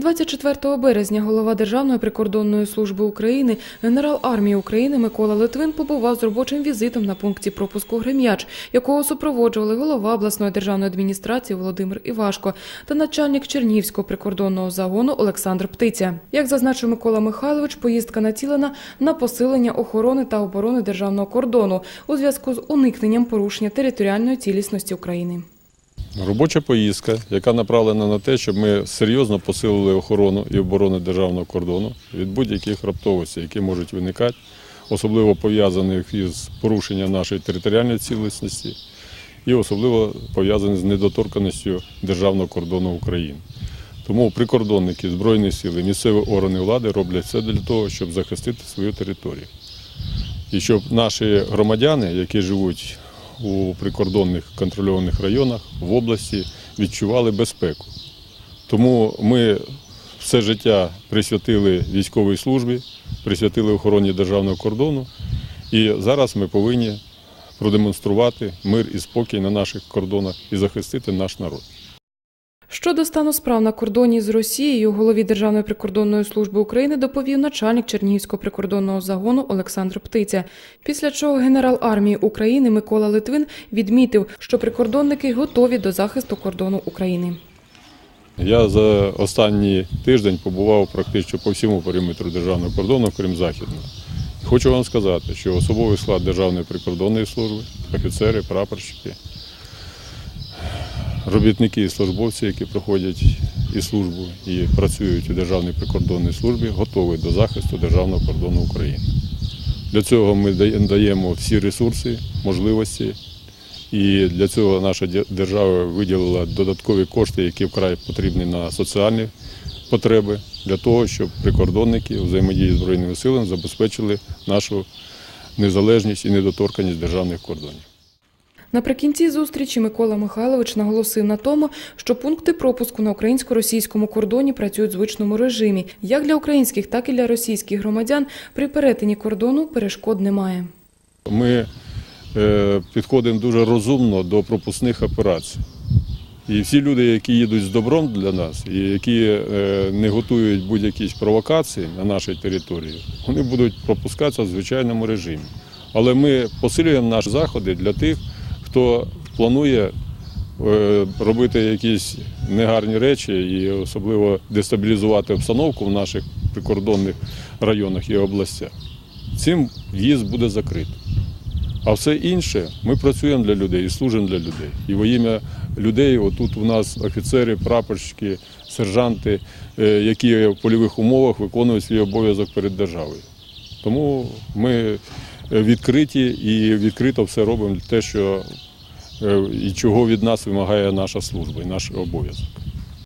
24 березня голова Державної прикордонної служби України, генерал армії України Микола Литвин побував з робочим візитом на пункті пропуску Грем'яч, якого супроводжували голова обласної державної адміністрації Володимир Івашко та начальник Чернігівського прикордонного загону Олександр Птиця. Як зазначив Микола Михайлович, поїздка націлена на посилення охорони та оборони державного кордону у зв'язку з уникненням порушення територіальної цілісності України. Робоча поїздка, яка направлена на те, щоб ми серйозно посилили охорону і оборону державного кордону від будь-яких раптовостей, які можуть виникати, особливо пов'язаних із порушенням нашої територіальної цілісності і особливо пов'язаних з недоторканістю державного кордону України. Тому прикордонники, Збройні сили, місцеві органи влади роблять все для того, щоб захистити свою територію. І щоб наші громадяни, які живуть у прикордонних контрольованих районах в області, відчували безпеку. Тому ми все життя присвятили військовій службі, присвятили охороні державного кордону. І зараз ми повинні продемонструвати мир і спокій на наших кордонах і захистити наш народ. Щодо стану справ на кордоні з Росією, голові Державної прикордонної служби України доповів начальник Чернігівського прикордонного загону Олександр Птиця. Після чого генерал армії України Микола Литвин відмітив, що прикордонники готові до захисту кордону України. Я за останній тиждень побував практично по всьому периметру державного кордону, крім західного. Хочу вам сказати, що особовий склад Державної прикордонної служби, офіцери, прапорщики, робітники і службовці, які проходять і службу, і працюють у Державній прикордонній службі, готові до захисту державного кордону України. Для цього ми даємо всі ресурси, можливості, і для цього наша держава виділила додаткові кошти, які вкрай потрібні на соціальні потреби, для того, щоб прикордонники взаємодії з Збройними силами забезпечили нашу незалежність і недоторканність державних кордонів. Наприкінці зустрічі Микола Михайлович наголосив на тому, що пункти пропуску на українсько-російському кордоні працюють в звичному режимі. Як для українських, так і для російських громадян при перетині кордону перешкод немає. Ми е, підходимо дуже розумно до пропускних операцій. І всі люди, які їдуть з добром для нас, і які е, не готують будь-які провокації на нашій території, вони будуть пропускатися в звичайному режимі. Але ми посилюємо наші заходи для тих, хто планує е, робити якісь негарні речі і особливо дестабілізувати обстановку в наших прикордонних районах і областях. Цим в'їзд буде закритий. А все інше ми працюємо для людей і служимо для людей. І во ім'я людей, отут у нас офіцери, прапорщики, сержанти, е, які в польових умовах виконують свій обов'язок перед державою. Тому ми відкриті і відкрито все робимо те, що е, і чого від нас вимагає наша служба і наш обов'язок.